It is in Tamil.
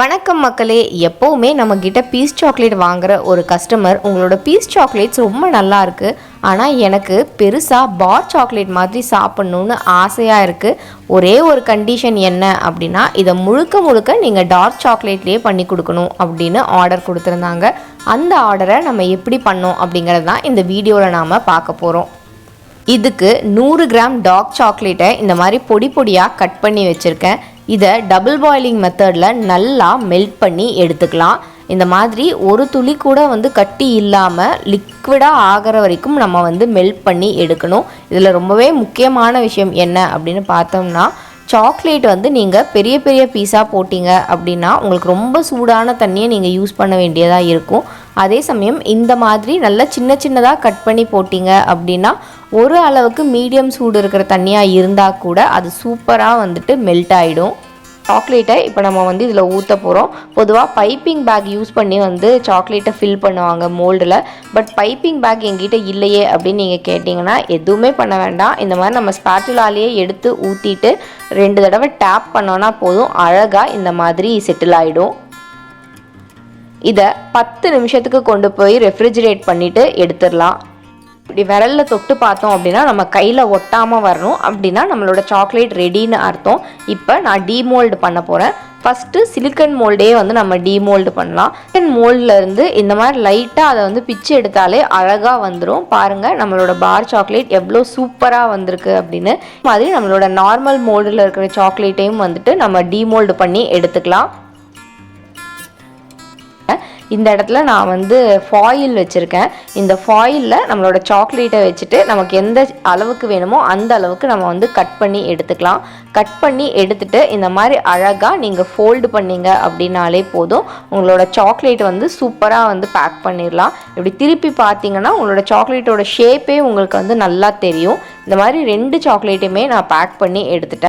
வணக்கம் மக்களே எப்போவுமே நம்மக்கிட்ட பீஸ் சாக்லேட் வாங்குகிற ஒரு கஸ்டமர் உங்களோட பீஸ் சாக்லேட்ஸ் ரொம்ப நல்லா இருக்குது ஆனால் எனக்கு பெருசாக பார் சாக்லேட் மாதிரி சாப்பிட்ணுன்னு ஆசையாக இருக்குது ஒரே ஒரு கண்டிஷன் என்ன அப்படின்னா இதை முழுக்க முழுக்க நீங்கள் டார்க் சாக்லேட்லேயே பண்ணி கொடுக்கணும் அப்படின்னு ஆர்டர் கொடுத்துருந்தாங்க. அந்த ஆர்டரை நம்ம எப்படி பண்ணோம் அப்படிங்கிறது தான் இந்த வீடியோவில் நாம் பார்க்க போகிறோம் இதுக்கு நூறு கிராம் டார்க் சாக்லேட்டை இந்த மாதிரி பொடி பொடியாக கட் பண்ணி வச்சுருக்கேன். இதை டபுள் பாயிலிங் மெத்தடில் நல்லா மெல்ட் பண்ணி எடுத்துக்கலாம். இந்த மாதிரி ஒரு துளி கூட வந்து கட்டி இல்லாமல் லிக்விடாக ஆகிற வரைக்கும் நம்ம வந்து மெல்ட் பண்ணி எடுக்கணும். இதில் ரொம்பவே முக்கியமான விஷயம் என்ன அப்படின்னு பார்த்தோம்னா சாக்லேட் வந்து நீங்கள் பெரிய பெரிய பீஸாக போட்டிங்க அப்படின்னா உங்களுக்கு ரொம்ப சூடான தண்ணியை நீங்கள் யூஸ் பண்ண வேண்டியதாக இருக்கும். அதே சமயம் இந்த மாதிரி நல்லா சின்ன சின்னதாக கட் பண்ணி போட்டிங்க அப்படின்னா ஒரு அளவுக்கு மீடியம் சூடு இருக்கிற தண்ணியாக இருந்தால் கூட அது சூப்பராக வந்துட்டு மெல்ட் ஆகிடும் சாக்லேட்டை இப்போ நம்ம வந்து இதில் ஊற்ற போகிறோம் பொதுவாக பைப்பிங் பேக் யூஸ் பண்ணி வந்து சாக்லேட்டை ஃபில் பண்ணுவாங்க மோல்டில் பட் பைப்பிங் பேக் எங்கிட்ட இல்லையே அப்படின்னு நீங்கள் கேட்டிங்கன்னா எதுவுமே பண்ண வேண்டாம். இந்த மாதிரி நம்ம ஸ்பேட்டுலாலேயே எடுத்து ஊற்றிட்டு ரெண்டு தடவை டேப் பண்ணோன்னா போதும். அழகாக இந்த மாதிரி செட்டில் ஆகிடும் இதை பத்து நிமிஷத்துக்கு கொண்டு போய் ரெஃப்ரிஜிரேட் பண்ணிவிட்டு எடுத்துடலாம். இப்படி விரலில் தொட்டு பார்த்தோம் அப்படின்னா நம்ம கையில் ஒட்டாமல் வரணும். அப்படின்னா நம்மளோட சாக்லேட் ரெடின்னு அர்த்தம். இப்போ நான் டீமோல்டு பண்ண போகிறேன் ஃபஸ்ட்டு சிலிக்கன் மோல்டே வந்து நம்ம டீமோல்டு பண்ணலாம். சிலிக்கன் மோல்டுலருந்து இந்த மாதிரி லைட்டாக அதை வந்து பிச்சு எடுத்தாலே அழகாக வந்துடும் பாருங்கள் நம்மளோட பார் சாக்லேட் எவ்வளோ சூப்பராக வந்திருக்கு அப்படின்னு. மாதிரி நம்மளோட நார்மல் மோல்டில் இருக்கிற சாக்லேட்டையும் வந்துட்டு நம்ம டீமோல்டு பண்ணி எடுத்துக்கலாம். இந்த இடத்துல நான் வந்து ஃபாயில் வச்சுருக்கேன். இந்த ஃபாயிலில் நம்மளோட சாக்லேட்டை வச்சுட்டு நமக்கு எந்த அளவுக்கு வேணுமோ அந்த அளவுக்கு நம்ம வந்து கட் பண்ணி எடுத்துக்கலாம். கட் பண்ணி எடுத்துட்டு இந்த மாதிரி அழகாக நீங்கள் ஃபோல்டு பண்ணீங்க அப்படின்னாலே போதும். உங்களோட சாக்லேட் வந்து சூப்பராக வந்து பேக் பண்ணிடலாம். இப்படி திருப்பி பார்த்தீங்கன்னா உங்களோட சாக்லேட்டோட ஷேப்பே உங்களுக்கு வந்து நல்லா தெரியும். இந்த மாதிரி ரெண்டு சாக்லேட்டையுமே நான் பேக் பண்ணி எடுத்துட்டேன்.